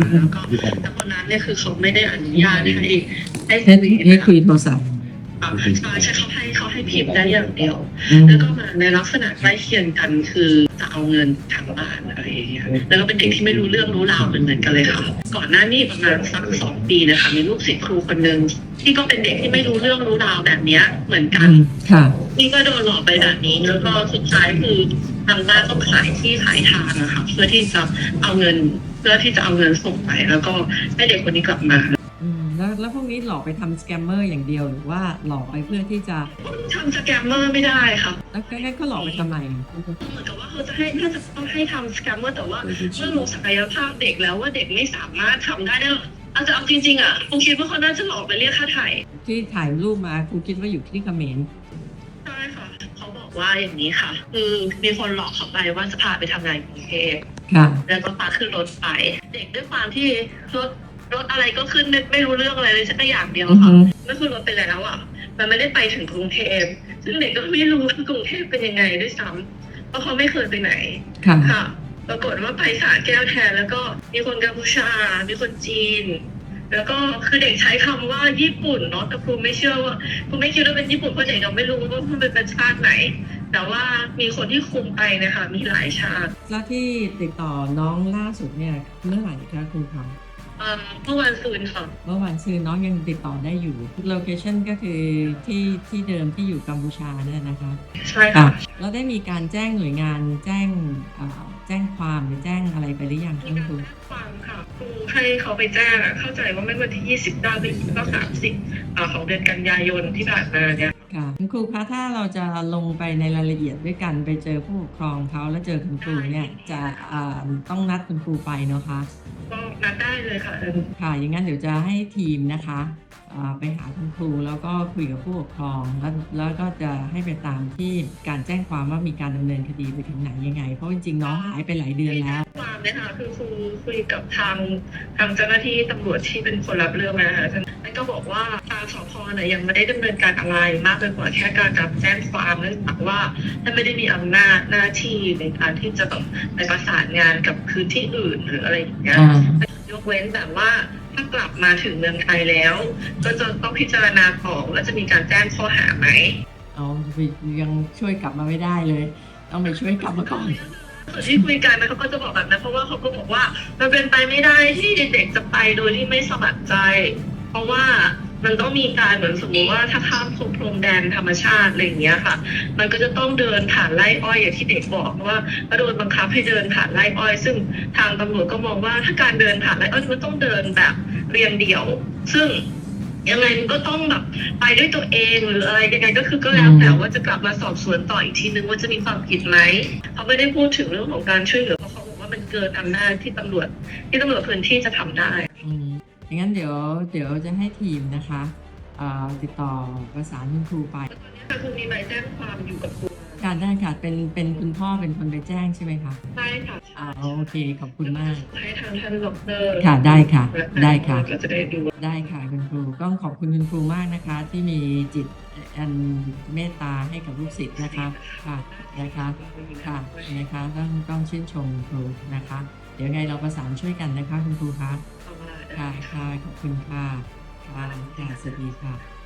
ค่ะแล้วก็แต่คนนั้นเนี่ยคือเขาไม่ได้อนุญาตให้ให้ให้คุยให้นะคุยโทรศัพท์อ่าใช่ใช่เขาให้เขาให้พิมพ์ได้อย่างเดียวอืมแล้วก็มาในลักษณะใกล้เคียงกันคือจะเอาเงินทางบ้านอะไรอย่างเงี้ยแล้วก็เป็นเด็กที่ไม่รู้เรื่องรู้ราวเหมือนเหมือนกันเลยค่ะ ก่อนหน้านี้ประมาณสักสองปีนะคะมีลูกศิษย์ครูคนหนึ่งที่ก็เป็นเด็กที่ไม่รู้เรื่องรู้ราวแบบเนี้ยเหมือนกัอืนมค่ะนี่ก็โดนหลอกไปแบบนี้แล้วก็สุดท้ายคือทางบ้านต้องขายที่ขายทางนะคะเพื่อที่จะเอาเงิน เพื่อที่จะเอาเงินส่งไป แล้วก็ให้เด็กคนนี้กลับมาอืมแล้วแล้วพวกนี้หลอกไปทำสแกมเมอร์อย่างเดียวหรือว่าหลอกไปเพื่อที่จะทำสแกมเมอร์ไม่ได้ค่ะแล้วก็งั้นก็หลอกไปทำไมเหมือนกับว่าเขาจะให้น่าจะต้องให้ทำสแกมเมอร์แต่ว่าเมื่อรู้ศักยภาพเด็กแล้วว่าเด็กไม่สามารถทำได้เนี่ยเอาจะเอาจริงๆอะคงคิดว่าเขาน่าจะหลอกไปเรียกค่าไถ่ที่ถ่ายรูปมาครูคิดว่าอยู่ที่เขมรใช่ค่ะ เขาบอกว่าอย่างนี้ค่ะ คือมีคนหลอกเขาไปว่าจะพาไปทำงานกรุงเทพค่ะ แล้วก็พาขึ้นรถไปเด็กด้วยความที่รถรถอะไรก็ขึ้นไม่ไม่รู้เรื่องอะไรเลยสักอย่างเดียวอือค่ะฮึก็คือรถไปแล้วอะ มันไม่ได้ไปถึงกรุงเทพซึ่งเด็กก็ไม่รู้ว่ากรุงเทพเป็นยังไงด้วยซ้ำเพราะเขาไม่เคยไปไหนค่ะค่ะปรากฏว่าไปสาแก้วแทนแล้วก็มีคนกัมพูชา มีคนจีน แล้วก็คือเด็กใช้คำว่าญี่ปุ่นเนาะแต่ครูไม่เชื่อว่าครูไม่คิดว่าเป็นญี่ปุ่นเพราะเด็กเราไม่รู้ว่ามันเป็นชาติไหน แต่ว่ามีคนที่คุมไปนะคะมีหลายชาติแล้วที่ติดต่อน้องล่าสุดเนี่ยเมื่อไหร่คะครูคะเอ่อเมื่อวันซืนค่ะเมื่อวันซื้อน้องยังติดต่อได้อยู่โลเคชันก็คือที่ที่เดิมที่อยู่กัมพูชาเนี่ยนะคะใช่ค่ะค่ะแล้วได้มีการแจ้งหน่วยงานแจ้งเอ่อแจ้งความหรือแจ้งอะไรไปหรือยังมีคะการครูแจ้งความค่ะครูให้เขาไปแจ้งอะเข้าใจว่าไม่วันที่ 29หรือก็30อ่าของเดือนกันยายนที่ผ่านมาเนี่ยค่ะคุณ ครูคะถ้าเราจะลงไปในรายละเอียดด้วยกันไปเจอผู้ปกครองเขาแล้วเจอคุณครูเนี่ยจะเอ่อต้องนัดคุณครูไปเนาะคะก็นัดได้เลยค่ะค่ะอย่างนั้นเดี๋ยวจะให้ทีมนะคะเอ่อไปหาคุณครูแล้วก็คุยกับผู้ปกครองแล้วแล้วก็จะให้ไปตามที่การแจ้งความว่ามีการดำเนินคดีไปถึงไหนยังไง เพราะจริงๆน้องหายไปหลายเดือนแล้ว ความเนี่ยค่ะคือครูคุยกับทางทางเจ้าหน้าที่ตำรวจที่เป็นคนรับเรื่องมานะคะ ท่านก็บอกว่าทางสพเนี่ยยังไม่ได้ดำเนินการอะไรมากไปกว่าแค่การรับแจ้งความเนื่องจากว่าท่านไม่ได้มีอำนาจหน้าที่ในการที่จะแบบไปประสานงานกับพื้นที่อื่นหรืออะไรอย่างเงี้ยอ่ายกเว้นแต่ว่าถ้ากลับมาถึงเมืองไทยแล้ว ก็จะต้องพิจารณาก่อนว่าจะมีการแจ้งข้อหาไหมเอาไปยังช่วยกลับมาไม่ได้เลย ต้องไปช่วยกลับมาก่อนส่วนที่คุยกันนะเขาก็จะบอกแบบนั้นเพราะว่าเขาก็บอกว่า มันเป็นไปไม่ได้ที่เด็กๆจะไปโดยที่ไม่สมัครใจ เพราะว่ามันต้องมีการเหมือนสมมติว่าถ้าข้ามพรมแดนธรรมชาติอะไรอย่างเงี้ยค่ะ มันก็จะต้องเดินผ่านไร่อ้อยอย่างที่เด็กบอกว่าก็โดนบังคับให้เดินผ่านไร่อ้อย ซึ่งทางตำรวจก็มองว่าถ้าการเดินผ่านไร่อ้อยมันต้องเดินแบบเรียงเดี่ยว ซึ่งยังไงมันก็ต้องแบบไปด้วยตัวเองหรืออะไรยังไงก็คือก็แล้วแต่ว่าจะกลับมาสอบสวนต่ออีกทีนึงว่าจะมีความผิดไหมเขาไม่ได้พูดถึงเรื่องของการช่วยเหลือเพราะเขาบอกว่ามันเกินอำนาจที่ตำรวจที่ตำรวจพื้นที่จะทำได้ อืมอย่างนั้นเดี๋ยวเดี๋ยวจะให้ทีมนะคะเอ่อติดต่อประสานคุณครูไปตอนนี้ค่ะคือมีใบแจ้งความอยู่กับครูการได้ค่ะเป็นเป็นคุณพ่อเป็นคนไปแจ้งใช่ไหมคะใช่ค่ะอ่าโอเคขอบคุณมากให้ทางท่านดอกเตอร์ค่ะได้ค่ะ ได้ค่ะก็จะได้ดูได้ค่ะคุณครูต้องขอบคุณคุณครูมากนะคะ ที่มีจิตอันเมตตาให้กับลูกศิษย์นะคะค่ะนะคะค่ะนะคะต้องต้องชื่นชมคุณครูนะคะ เดี๋ยวไงเราประสานช่วยกันนะคะคุณครูคะ ค่ะค่ะขอบคุณค่ะค่ะค่ะสวัสดีค่ะ